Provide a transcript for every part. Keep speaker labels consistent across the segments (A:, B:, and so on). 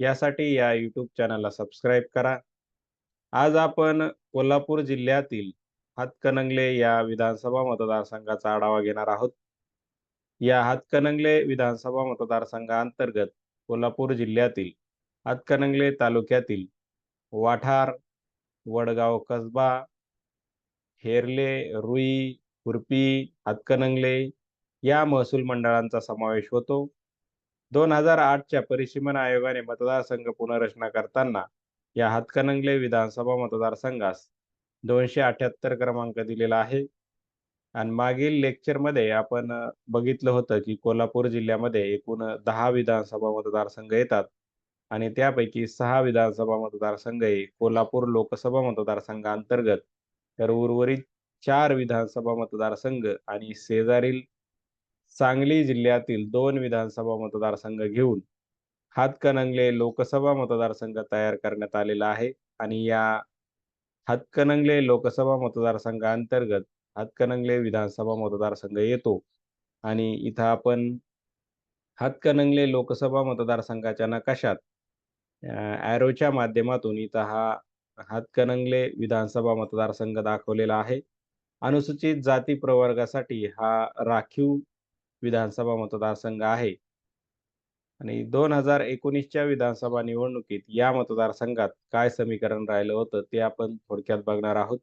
A: यासाठी या यूट्यूब चॅनलला सबस्क्राईब करा. आज आपण कोल्हापूर जिल्ह्यातील हातकणंगले या विधानसभा मतदारसंघाचा आढावा घेणार आहोत. या हातकणंगले विधानसभा मतदारसंघाअंतर्गत कोल्हापूर जिल्ह्यातील हातकणंगले तालुक्यातील वाठार वडगाव कसबा हेरले रुई खुरपी हातकणंगले या महसूल मंडळांचा समावेश होतो. दोन हजार आठच्या परिसीमन आयोगाने मतदारसंघ पुनर्रचना करताना या हातकणंगले विधानसभा मतदारसंघास दोनशे अठ्याहत्तर क्रमांक दिलेला आहे. आणि मागील लेक्चरमध्ये आपण बघितलं होतं की कोल्हापूर जिल्ह्यामध्ये एकूण दहा विधानसभा मतदारसंघ येतात. आणि त्यापैकी सहा विधानसभा मतदारसंघ हे कोल्हापूर लोकसभा मतदारसंघांतर्गत तर उर्वरित चार विधानसभा मतदारसंघ आणि शेजारील सांगली जिल्ह्यातील दोन विधानसभा मतदारसंघ घेऊन हातकणंगले लोकसभा मतदारसंघ तयार करण्यात आलेला आहे आणि या हातकणंगले लोकसभा मतदारसंघाअंतर्गत हातकणंगले विधानसभा मतदारसंघ येतो आणि इथं आपण हातकणंगले लोकसभा मतदारसंघाच्या नकाशात ॲरोच्या माध्यमातून इथं हा हातकणंगले विधानसभा मतदारसंघ दाखवलेला आहे. अनुसूचित जाती प्रवर्गासाठी हा राखीव विधानसभा मतदारसंघ आहे. आणि दोन हजार एकोणीसच्या विधानसभा निवडणुकीत या मतदारसंघात काय समीकरण राहिलं होतं ते आपण थोडक्यात बघणार आहोत.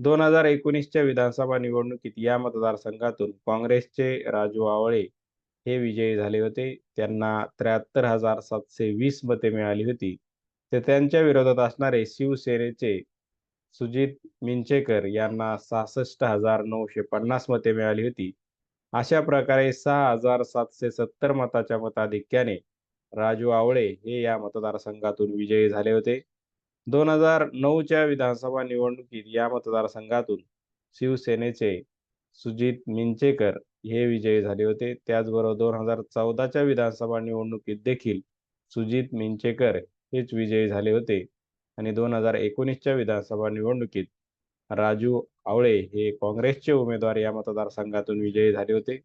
A: दोन हजार एकोणीसच्या विधानसभा निवडणुकीत या मतदारसंघातून काँग्रेसचे राजू आवळे हे विजयी झाले होते. त्यांना त्र्याहत्तर हजार सातशे वीस मते मिळाली होती. तर त्यांच्या विरोधात असणारे शिवसेनेचे सुजित मिंचेकर यांना सहासष्ट हजार नऊशे पन्नास मते मिळाली होती. अशा प्रकारे सहा हजार सातशे सत्तर मताच्या मताधिक्याने राजू आवळे हे या मतदारसंघातून विजयी झाले होते. दोन हजार नऊच्या विधानसभा निवडणुकीत या मतदारसंघातून शिवसेनेचे सुजित मिंचेकर हे विजयी झाले होते. त्याचबरोबर दोन हजार चौदाच्या विधानसभा निवडणुकीत देखील सुजित मिंचेकर हेच विजयी झाले होते. आणि दोन हजार एकोणीसच्या विधानसभा निवडणुकीत राजू आवळे हे काँग्रेसचे उमेदवार या मतदारसंघातून विजयी झाले होते.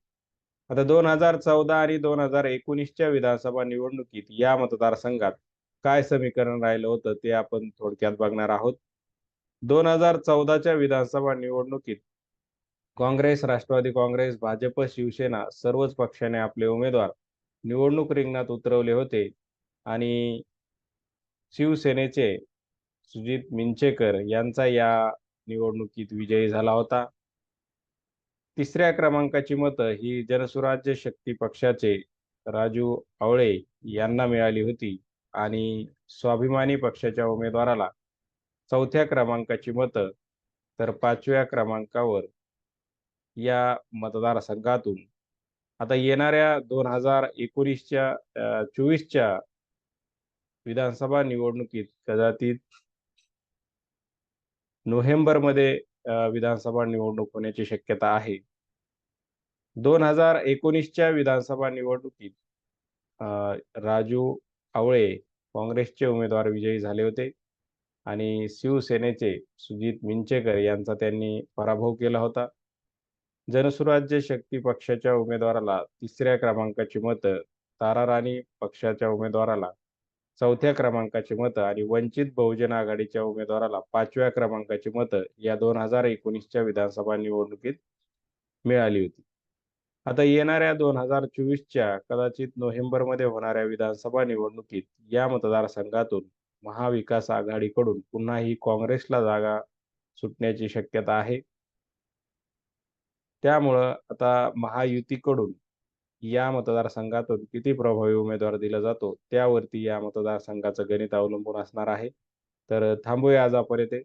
A: आता दोन हजार चौदा आणि दोन हजार एकोणीसच्या विधानसभा निवडणुकीत या मतदारसंघात काय समीकरण राहिलं होतं ते आपण थोडक्यात बघणार आहोत. दोन हजार चौदाच्या विधानसभा निवडणुकीत काँग्रेस राष्ट्रवादी काँग्रेस भाजप शिवसेना सर्वच पक्षाने आपले उमेदवार निवडणूक रिंगणात उतरवले होते आणि शिवसेनेचे सुजित मिंचेकर यांचा या निवडणुकीत विजयी झाला होता. तिसऱ्या क्रमांकाची मतं ही जनसुराज्य शक्ती पक्षाचे राजू आवळे यांना मिळाली होती आणि स्वाभिमानी पक्षाच्या उमेदवाराला चौथ्या क्रमांकाची मतं तर पाचव्या क्रमांकावर या मतदारसंघातून. आता येणाऱ्या दोन हजार एकोणीसच्या चोवीसच्या विधानसभा निवडणुकीत कदाचित नोव्हेंबरमध्ये विधानसभा निवडणूक होण्याची शक्यता आहे. दोन हजार एकोणीसच्या विधानसभा निवडणुकीत राजू आवळे काँग्रेसचे उमेदवार विजयी झाले होते आणि शिवसेनेचे सुजित मिंचेकर यांचा त्यांनी पराभव केला होता. जनसुराज्य शक्ती पक्षाच्या उमेदवाराला तिसऱ्या क्रमांकाची मतं ताराराणी पक्षाच्या उमेदवाराला चौथ्या क्रमांकाची मतं आणि वंचित बहुजन आघाडीच्या उमेदवाराला पाचव्या क्रमांकाची मतं या दोन हजार एकोणीसच्या विधानसभा निवडणुकीत मिळाली होती. आता येणाऱ्या दोन हजार चोवीसच्या कदाचित नोव्हेंबरमध्ये होणाऱ्या विधानसभा निवडणुकीत या मतदारसंघातून महाविकास आघाडीकडून पुन्हा ही काँग्रेसला जागा सुटण्याची शक्यता आहे. त्यामुळं आता महायुतीकडून या मतदारसंघातून किती प्रभावी उमेदवार दिला जातो त्यावरती या मतदारसंघाचं गणित अवलंबून असणार आहे. तर थांबूया आज आपण येथे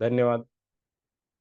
A: धन्यवाद.